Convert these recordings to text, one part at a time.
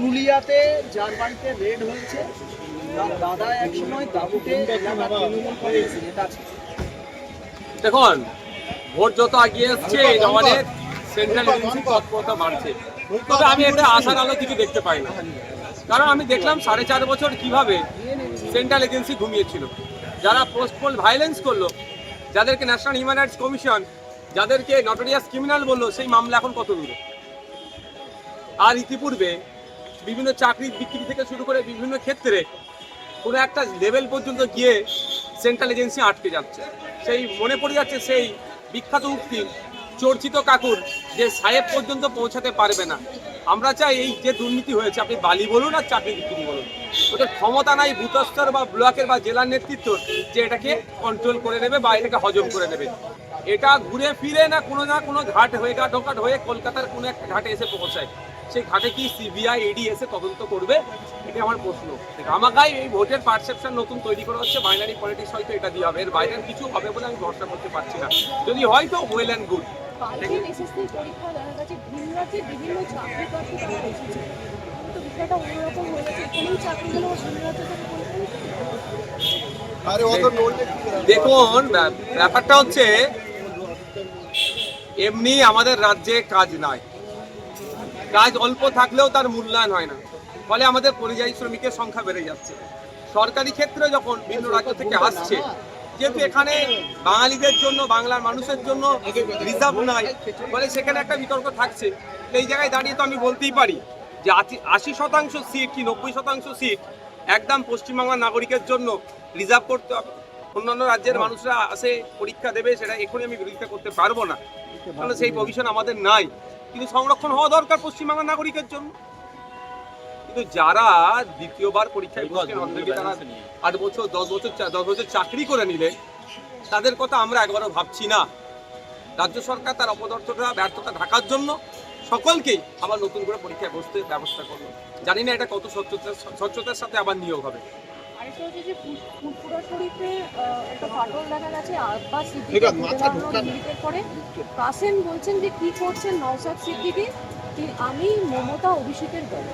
পুরুলিয়াতে যার বাড়িতে রেড হয়েছে দাদা দেখুন ভোট যত এগিয়ে এসছে এই জমানের সেন্ট্রাল এজেন্সি তৎপরতা বাড়ছে। তবে আমি এটা আশার আলো কিছু দেখতে পাই না। কারণ আমি দেখলাম সাড়ে চার বছর কীভাবে সেন্ট্রাল এজেন্সি ঘুমিয়েছিল। যারা পোস্টপোল ভায়োলেন্স করল যাদেরকে ন্যাশনাল হিউম্যান রাইটস কমিশন যাদেরকে নটোরিয়াস ক্রিমিনাল বলল সেই মামলা এখন কত দূরে? আর ইতিপূর্বে বিভিন্ন চাকরির বিক্রি থেকে শুরু করে বিভিন্ন ক্ষেত্রে কোনো একটা লেভেল পর্যন্ত গিয়ে সেন্ট্রাল এজেন্সি আটকে যাচ্ছে। সেই মনে পড়ে যাচ্ছে সেই বিখ্যাত উক্তি চর্চিত কাকুর যে সাহেব পর্যন্ত পৌঁছাতে পারবে না। আমরা চাই এই যে দুর্নীতি হয়েছে, আপনি বালি বলুন আর চাকরি বিক্রি বলুন। ওদের ক্ষমতা নাই, ভূতস্তর বা ব্লকের বা জেলার নেতৃত্ব যে এটাকে কন্ট্রোল করে নেবে বা এটাকে হজম করে নেবে। এটা ঘুরে ফিরে না কোনো না কোনো ঘাট হয়ে ঘাট হয়ে কলকাতার কোনো একটা ঘাটে এসে পৌঁছায়। সেই ঘাটে কি সিবিআই ইডি এসে তদন্ত করবে? এটা আমার প্রশ্ন। আমাকাই এই ভোটের পারসেপশন নতুন তৈরি করা হচ্ছে বাইনারি পলিটিক্স হয়তো এটা দিয়ে হবে। এর বাইরে কিছু হবে বলে আমি ভরসা করতে পারছি না। যদি হয় তো ওয়েল অ্যান্ড গুড? দেখুন ব্যা- ব্যাপারটা হচ্ছে এমনি আমাদের রাজ্যে কাজ নাই। কাজ অল্প থাকলেও তার মূল্যায়ন হয় না। ফলে আমাদের পরিযায়ী শ্রমিকের সংখ্যা বেড়ে যাচ্ছে। সরকারি ক্ষেত্রে যখন ভিন্ন রাজ্য থেকে আসছে, যেহেতু এখানে বাঙালিদের জন্য, বাংলার মানুষের জন্য রিজার্ভ নাই, ফলে সেখানে একটা বিতর্ক থাকছে। এই জায়গায় দাঁড়িয়ে তো আমি বলতেই পারি যে আশি শতাংশ সিট কি নব্বই শতাংশ সিট একদম পশ্চিমবাংলার নাগরিকের জন্য রিজার্ভ করতে হবে। অন্যান্য রাজ্যের মানুষরা আসে, পরীক্ষা দেবে, সেটা এখনই আমি বিরোধিতা করতে পারব না। কারণ সেই প্রভিশন আমাদের নাই। কিন্তু সংরক্ষণ হওয়া দরকার পশ্চিমবাংলার নাগরিকের জন্য। কিন্তু যারা দ্বিতীয়বার পরীক্ষায় আট বছর দশ বছর দশ বছর চাকরি করে নিলে তাদের কথা আমরা একবারও ভাবছি না। রাজ্য সরকার তার অপদার্থতা ব্যর্থতা ঢাকার জন্য সকলকেই আবার নতুন করে পরীক্ষায় বসতে ব্যবস্থা করল। জানি না এটা কত স্বচ্ছতার স্বচ্ছতার সাথে আবার নিয়োগ হবে। আরেকটা হচ্ছে যে ফুটপুরা শরীফে একটা ফাটল দেখা গেছে আব্বাস সিদ্দিকি আছে, মাথা ঢুকান। ইঙ্গিতের পরে কাসেম বলছেন যে কি করছেন নওসাদ সিদ্দিকি? কি আমি মমতা অভিষেকের দল।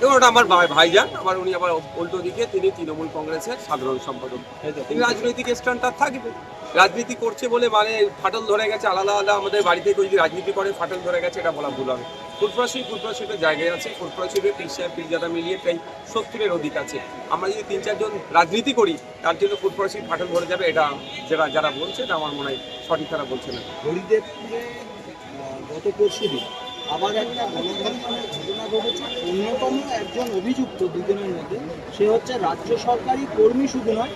এবং ওটা আমার ভাইজান আমার উনি আবার উল্টো দিকে তিনি তৃণমূল কংগ্রেসের সাধারণ সম্পাদক। তিনি রাজনৈতিক স্ট্যান্ডটা থাকবে। রাজনীতি করছে বলে মানে ফাটল ধরে গেছে আলাদা আলাদা আমাদের বাড়িতে কেউ যদি রাজনীতি করে ফাটল ধরে গেছে এটা বলা ভুল হবে। শরীফ ফুরফুরা শরীফের জায়গায় আছে পীর সাহেব পীরজাদা মিলিয়ে প্রায় সত্তরের অধিক আছে। আমরা যদি তিন চারজন রাজনীতি করি তার জন্য ফুরফুরা ফাটল ধরে যাবে এটা যারা যারা বলছে এটা আমার মনে হয় সঠিক তারা বলছে না। হরিদেবপুরে গত পরশু দিন আবার একটা গণধর্ষণের ঘটনা ঘটেছে। অন্যতম একজন অভিযুক্ত দুজনের মধ্যে সে হচ্ছে রাজ্য সরকারি কর্মী শুধু নয়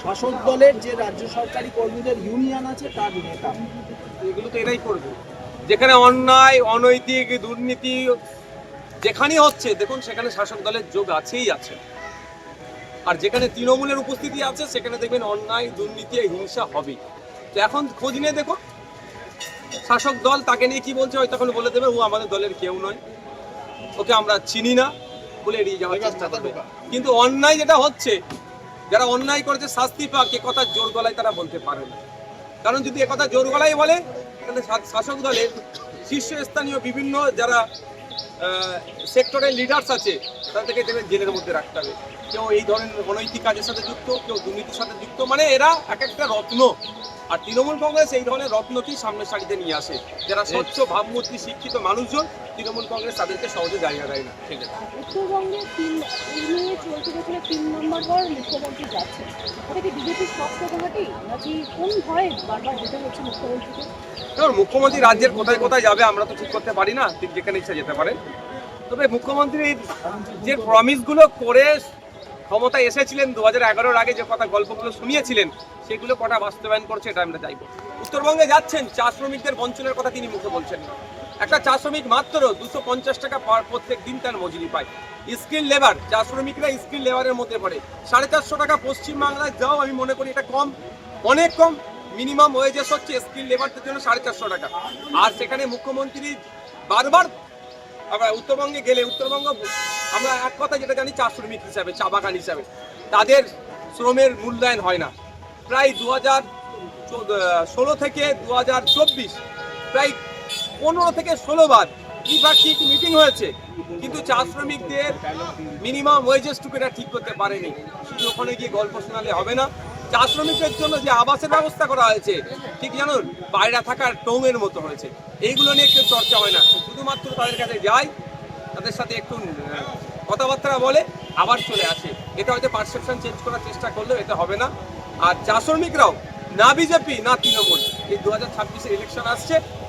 শাসক দলের যে রাজ্য সরকারি কর্মীদের ইউনিয়ন আছে তার নেতা। এগুলো তো এরাই করবে। যেখানে অন্যায় অনৈতিক দুর্নীতি যেখানেই হচ্ছে দেখুন সেখানে শাসক দলের যোগ আছেই আছে। আর যেখানে তৃণমূলের উপস্থিতি আছে সেখানে দেখবেন অন্যায় দুর্নীতি হিংসা হবে তো এখন খোঁজ নিয়ে দেখো শাসক দল তাকে নিয়ে কি বলছে হয়তো তখন বলে দেবে ও আমাদের দলের কেউ নয়। ওকে আমরা চিনি না বলে এড়িয়ে যাওয়ার চেষ্টা করবে। কিন্তু অন্যায় যেটা হচ্ছে যারা অন্যায় করেছে শাস্তি পাক এ কথা জোর গলায় তারা বলতে পারে না। কারণ যদি একথা জোর গলায় বলে তাহলে শাসক দলের শীর্ষস্থানীয় বিভিন্ন যারা সেক্টরের লিডার্স আছে তাদেরকে জেলের মধ্যে রাখতে হবে। কেউ এই ধরনের অনৈতিক কাজের সাথে যুক্ত কেউ দুর্নীতির সাথে যুক্ত মানে এরা এক একটা রত্ন। আর তৃণমূল কংগ্রেস এই ধরনের রত্নকেই সামনের সারিতে নিয়ে আসে। যারা স্বচ্ছ ভাবমূর্তি শিক্ষিত মানুষজন তৃণমূল কংগ্রেস তাদেরকে সহজে জায়গা দেয় না। ঠিক আছে। তিন নম্বর বার মুখ্যমন্ত্রী যাচ্ছে ওটা কি বিজেপির ঘাটি নাকি কোন বারবার যেতে হচ্ছে মুখ্যমন্ত্রীকে? দেখুন, মুখ্যমন্ত্রী রাজ্যের কোথায় কোথায় যাবে আমরা তো ঠিক করতে পারি না, ঠিক যেখানে ইচ্ছা যেতে পারে তবে মুখ্যমন্ত্রী যে প্রমিসগুলো করে ক্ষমতায় এসেছিলেন দু হাজার এগারোর আগে যে কথা গল্পগুলো শুনিয়েছিলেন, সেগুলো কটা বাস্তবায়ন করছে এটা আমরা চাইব উত্তরবঙ্গে যাচ্ছেন, চা শ্রমিকদের বঞ্চনের কথা তিনি মুখে বলছেন। একটা চা শ্রমিক মাত্র দুশো পঞ্চাশ টাকা পার প্রত্যেক দিন তার মজুরি পায়। স্কিল লেবার চা শ্রমিকরা স্কিল লেবারের মধ্যে পড়ে। সাড়ে চারশো টাকা পশ্চিমবাংলায় যাও, আমি মনে করি এটা কম, অনেক কম। মিনিমাম ওয়েজেস হচ্ছে স্কিল লেবারদের জন্য সাড়ে চারশো টাকা। আর সেখানে মুখ্যমন্ত্রী বারবার আমরা উত্তরবঙ্গে গেলে, উত্তরবঙ্গ, আমরা এক কথা যেটা জানি, চা শ্রমিক হিসাবে, চা বাগান হিসাবে। তাদের শ্রমের মূল্যায়ন হয় না। প্রায় দু হাজার ষোলো থেকে দু হাজার চব্বিশ, প্রায় পনেরো থেকে ষোলো বার দ্বিপাক্ষিক মিটিং হয়েছে। কিন্তু চা শ্রমিকদের মিনিমাম ওয়েজেস টুকু এটা ঠিক করতে পারেনি। শুধু ওখানে গিয়ে গল্প শোনালে হবে না। চা শ্রমিকদের জন্য যে আবাসের ব্যবস্থা করা হয়েছে, ঠিক জানুন? বাইরে থাকার টোঙের মতো হয়েছে। এইগুলো নিয়ে কেউ চর্চা হয় না। শুধুমাত্র তাদের কাছে যায় তাদের সাথে একটু কথাবার্তা বলে আবার চলে আসে। এটা হয়তো পারসেপশন চেঞ্জ করার চেষ্টা করলেও এটা হবে না। আর চা শ্রমিকরাও, না বিজেপি, না তৃণমূল। এই দু হাজার ইলেকশন আসছে।